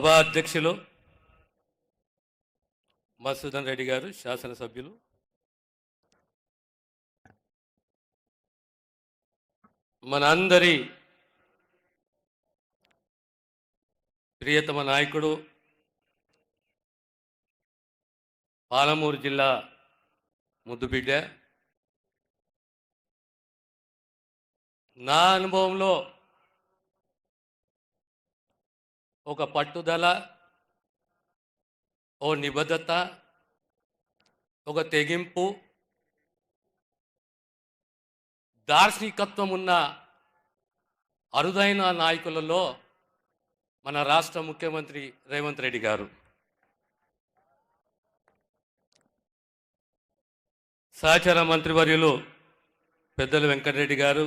సభా అధ్యక్షులు మసూదన్ రెడ్డి గారు శాసనసభ్యులు. మనందరి ప్రియతమ నాయకుడు పాలమూరు జిల్లా ముద్దుబిడ్డ. నా అనుభవంలో ఒక పట్టుదల ఓ నిబద్ధత ఒక తెగింపు దార్శనికత్వం ఉన్న అరుదైన నాయకులలో మన రాష్ట్ర ముఖ్యమంత్రి రేవంత్ రెడ్డి గారు. సహచర మంత్రివర్యులు పెద్దలు వెంకటరెడ్డి గారు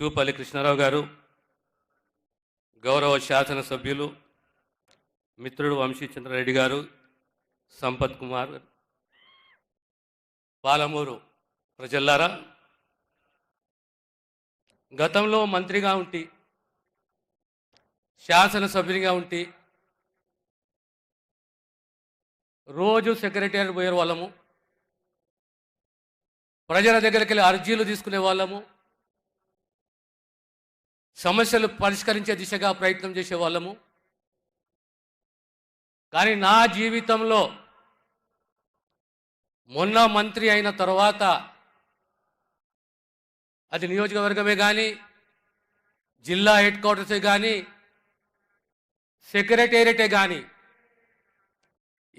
చూపల్లి కృష్ణారావు గారు గౌరవ శాసనసభ్యులు మిత్రుడు వంశీచంద్రారెడ్డి గారు సంపత్ కుమార్ పాలమూరు ప్రజల్లారా గతంలో మంత్రిగా ఉంటి శాసనసభ్యునిగా ఉంటి రోజు సెక్రటరీ పోయే వాళ్ళము ప్రజల దగ్గరికి వెళ్ళి అర్జీలు తీసుకునే వాళ్ళము సమస్యలు పరిష్కరించే దిశగా ప్రయత్నం చేసేవాళ్ళము. కానీ నా జీవితంలో మొన్న మంత్రి అయిన తర్వాత అది నియోజకవర్గమే కానీ జిల్లా హెడ్ క్వార్టర్సే కానీ సెక్రటేరియటే కానీ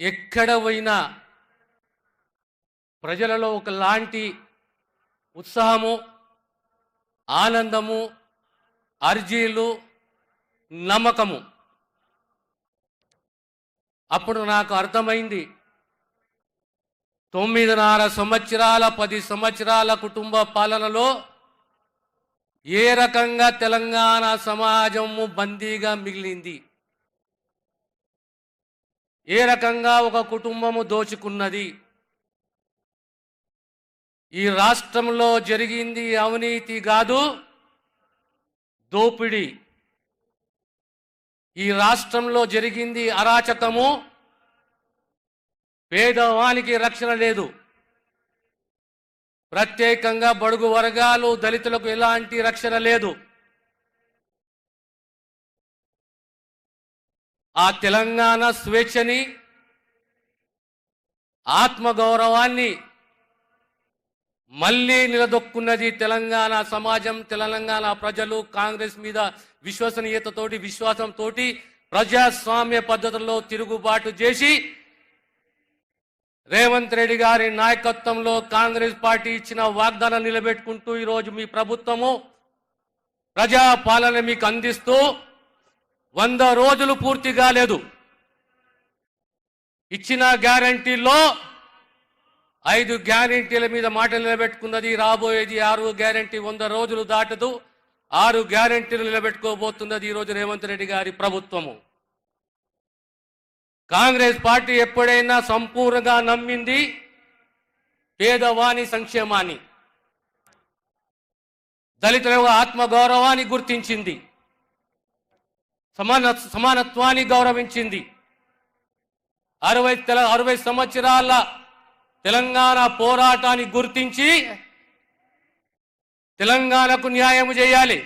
ఎక్కడ పోయినా ప్రజలలో ఒకలాంటి ఉత్సాహము ఆనందము అర్జీలు నమ్మకము. అప్పుడు నాకు అర్థమైంది. తొమ్మిదిన్నర సంవత్సరాల పది సంవత్సరాల కుటుంబ పాలనలో ఏ రకంగా తెలంగాణ సమాజము బందీగా మిగిలింది? ఏ రకంగా ఒక కుటుంబము దోచుకున్నది? ఈ రాష్ట్రంలో జరిగింది అవినీతి కాదు. దోపిడీ. ఈ రాష్ట్రంలో జరిగింది అరాచకము. పేదవానికి రక్షణ లేదు. ప్రత్యేకంగా బడుగు వర్గాలు దళితులకు ఎలాంటి రక్షణ లేదు. ఆ తెలంగాణ స్వేచ్ఛని ఆత్మగౌరవాన్ని మళ్ళీ నిలదొక్కున్నది తెలంగాణ సమాజం తెలంగాణ ప్రజలు కాంగ్రెస్ మీద విశ్వసనీయతతోటి విశ్వాసంతో ప్రజాస్వామ్య పద్ధతుల్లో తిరుగుబాటు చేసి రేవంత్ రెడ్డి గారి నాయకత్వంలో కాంగ్రెస్ పార్టీ ఇచ్చిన వాగ్దానం నిలబెట్టుకుంటూ ఈరోజు మీ ప్రభుత్వము ప్రజా పాలన మీకు అందిస్తూ వంద రోజులు పూర్తి కాలేదు. ఇచ్చిన గ్యారంటీలో ఐదు గ్యారంటీల మీద మాటలు నిలబెట్టుకున్నది రాబోయేది ఆరు గ్యారంటీ వంద రోజులు దాటదు. ఆరు గ్యారంటీలు నిలబెట్టుకోబోతున్నది ఈరోజు రేవంత్ రెడ్డి గారి ప్రభుత్వము. కాంగ్రెస్ పార్టీ ఎప్పుడైనా సంపూర్ణంగా నమ్మింది? పేదవాణి సంక్షేమాన్ని. దళితుల ఆత్మగౌరవాన్ని గుర్తించింది. సమాన సమానత్వాన్ని గౌరవించింది. అరవై తెల అరవై సంవత్సరాల తెలంగాణ పోరాటాన్ని గుర్తించి తెలంగాణకు న్యాయం చేయాలి.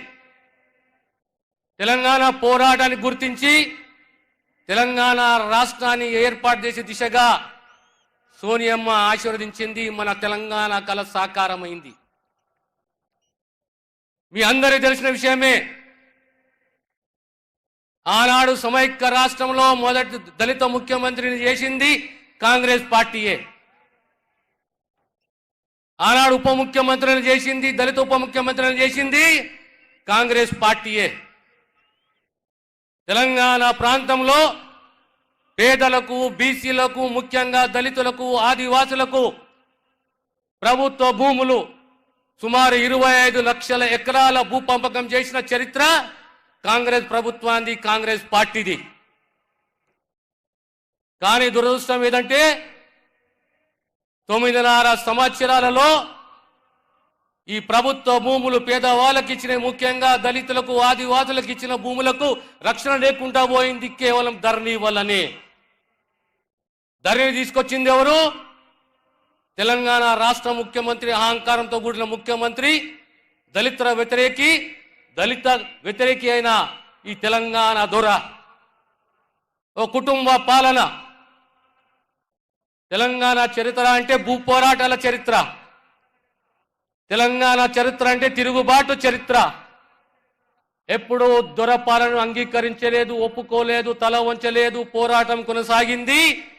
తెలంగాణ పోరాటాన్ని గుర్తించి తెలంగాణ రాష్ట్రాన్ని ఏర్పాటు చేసే దిశగా సోనియమ్మ ఆశీర్వదించింది మన తెలంగాణ కళ సాకారమైంది. మీ అందరికీ తెలిసిన విషయమే ఆనాడు సమైక్య రాష్ట్రంలో మొదటి దళిత ముఖ్యమంత్రిని చేసింది కాంగ్రెస్ పార్టీయే. ఆనాడు ఉప ముఖ్యమంత్రిని చేసింది దళిత ఉప ముఖ్యమంత్రిని చేసింది కాంగ్రెస్ పార్టీయే. తెలంగాణ ప్రాంతంలో పేదలకు బీసీలకు ముఖ్యంగా దళితులకు ఆదివాసులకు ప్రభుత్వ భూములు సుమారు ఇరవై ఐదు లక్షల ఎకరాల భూ పంపకం చేసిన చరిత్ర కాంగ్రెస్ ప్రభుత్వాన్ని కాంగ్రెస్ పార్టీది. కానీ దురదృష్టం ఏదంటే తొమ్మిదిన్నర సంవత్సరాలలో ఈ ప్రభుత్వ భూములు పేదవాళ్ళకి ఇచ్చిన ముఖ్యంగా దళితులకు ఆదివాసులకు ఇచ్చిన భూములకు రక్షణ లేకుండా పోయింది కేవలం ధరణి వల్లనే. ధరణి తీసుకొచ్చింది ఎవరు? తెలంగాణ రాష్ట్ర ముఖ్యమంత్రి అహంకారంతో కూడిన ముఖ్యమంత్రి దళితుల వ్యతిరేకి దళిత వ్యతిరేకి అయిన ఈ తెలంగాణ దొర. ఓ కుటుంబ పాలన. తెలంగాణ చరిత్ర అంటే భూ పోరాటాల చరిత్ర. తెలంగాణ చరిత్ర అంటే తిరుగుబాటు చరిత్ర. ఎప్పుడూ దొరపాలను అంగీకరించలేదు ఒప్పుకోలేదు తల వంచలేదు పోరాటం కొనసాగింది.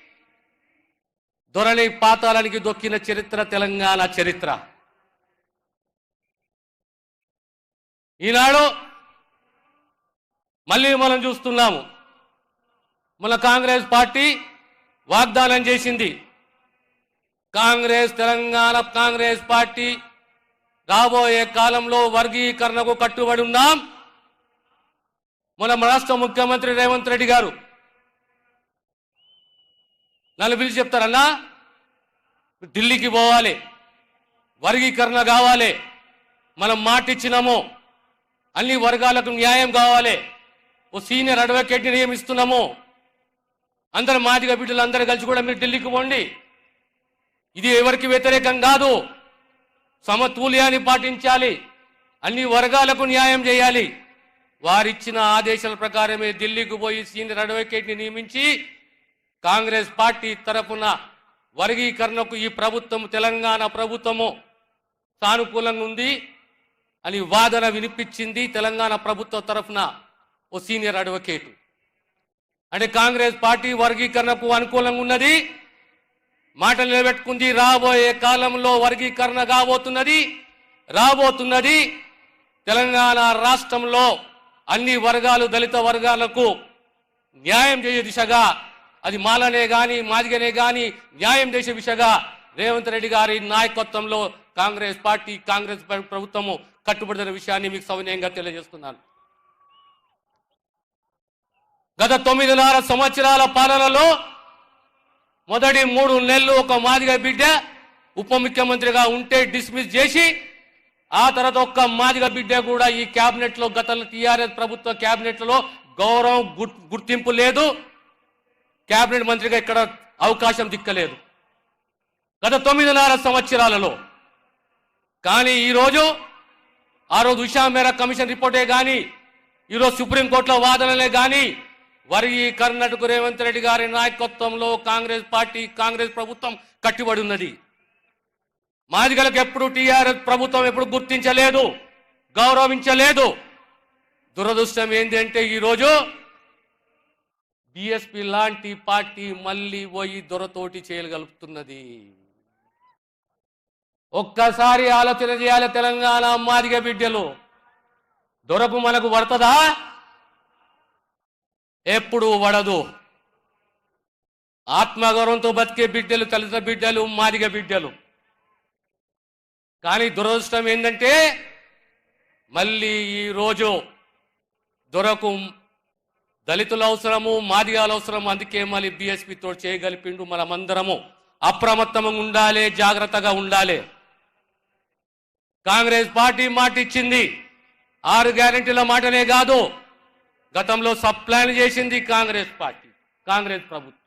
దొరని పాతాలనికి దొక్కిన చరిత్ర తెలంగాణ చరిత్ర. ఈనాడు మళ్ళీ మనం చూస్తున్నాము. మన కాంగ్రెస్ పార్టీ వాగ్దానం చేసింది. కాంగ్రెస్ తెలంగాణ కాంగ్రెస్ పార్టీ రాబోయే కాలంలో వర్గీకరణకు కట్టుబడి ఉన్నాం. మన రాష్ట్ర ముఖ్యమంత్రి రేవంత్ రెడ్డి గారు. నన్ను పిలిచి చెప్తారన్నా? ఢిల్లీకి పోవాలి. వర్గీకరణ కావాలి. మనం మాటిచ్చినాము అన్ని వర్గాలకు న్యాయం కావాలి. ఓ సీనియర్ అడ్వకేట్ని నియమిస్తున్నాము అందరు మాదిగ బిడ్డలు అందరూ కలిసి కూడా మీరు ఢిల్లీకి పోండి. ఇది ఎవరికి వ్యతిరేకం కాదు. సమతుల్యాన్ని పాటించాలి. అన్ని వర్గాలకు న్యాయం చేయాలి. వారిచ్చిన ఆదేశాల ప్రకారమే ఢిల్లీకి పోయి సీనియర్ అడ్వకేట్ని నియమించి కాంగ్రెస్ పార్టీ తరఫున వర్గీకరణకు ఈ ప్రభుత్వం తెలంగాణ ప్రభుత్వము సానుకూలంగా ఉంది అని వాదన వినిపించింది తెలంగాణ ప్రభుత్వ తరఫున ఓ సీనియర్ అడ్వకేటు. అంటే కాంగ్రెస్ పార్టీ వర్గీకరణకు అనుకూలంగా ఉన్నది. మాట నిలబెట్టుకుంది రాబోయే కాలంలో వర్గీకరణ కాబోతున్నది రాబోతున్నది. తెలంగాణ రాష్ట్రంలో అన్ని వర్గాలు దళిత వర్గాలకు న్యాయం చేసే దిశగా అది మాలనే కానీ మాదిగనే కానీ న్యాయం చేసే దిశగా రేవంత్ రెడ్డి గారి నాయకత్వంలో కాంగ్రెస్ పార్టీ కాంగ్రెస్ ప్రభుత్వము కట్టుబడిన విషయాన్ని మీకు సవినయంగా తెలియజేస్తున్నాను. గత తొమ్మిదిన్నర సంవత్సరాల పాలనలో మొదటి మూడు నెలలు ఒక మాదిగ బిడ్డ ఉప ముఖ్యమంత్రిగా ఉంటే డిస్మిస్ చేసి ఆ తర్వాత ఒక్క మాదిగ బిడ్డ కూడా ఈ క్యాబినెట్లో గత టీఆర్ఎస్ ప్రభుత్వ క్యాబినెట్లో గౌరవం గుర్- గుర్తింపు లేదు. క్యాబినెట్ మంత్రిగా ఇక్కడ అవకాశం దిక్కలేదు. గత తొమ్మిదిన్నర సంవత్సరాలలో కానీ ఈరోజు ఆ రోజు ఉషా మేర కమిషన్ రిపోర్టే కానీ ఈరోజు సుప్రీంకోర్టులో వాదనలే కానీ వర్గీకరణకు రేవంత్ రెడ్డి గారి నాయకత్వంలో కాంగ్రెస్ పార్టీ కాంగ్రెస్ ప్రభుత్వం కట్టుబడి ఉన్నది. మాదిగలకు ఎప్పుడు టీఆర్ఎస్ ప్రభుత్వం ఎప్పుడు గుర్తించలేదు గౌరవించలేదు. దురదృష్టం ఏంటి అంటే ఈరోజు బిఎస్పి లాంటి పార్టీ మళ్ళీ పోయి దొరతోటి చేయగలుగుతున్నది ఒక్కసారి ఆలోచన చేయాలి తెలంగాణ మాదిగ బిడ్డలు. దొరకు మనకు పడుతుందా? ఎప్పుడు వడదు. ఆత్మగౌరవంతో బతికే బిడ్డలు తల్లిత బిడ్డలు మాదిగ బిడ్డలు. కానీ దురదృష్టం ఏంటంటే మళ్ళీ ఈ రోజు దొరకు దళితుల అవసరము మాదిగాల అవసరం అందుకే మళ్ళీ బీఎస్పీతో చేయగలిపిండు మనమందరము. అప్రమత్తంగా ఉండాలి జాగ్రత్తగా ఉండాలి. కాంగ్రెస్ పార్టీ మాట ఇచ్చింది ఆరు గ్యారెంటీల మాటనే కాదు. గతంలో సబ్ ప్లాన్ చేసింది కాంగ్రెస్ పార్టీ కాంగ్రెస్ ప్రభుత్వం.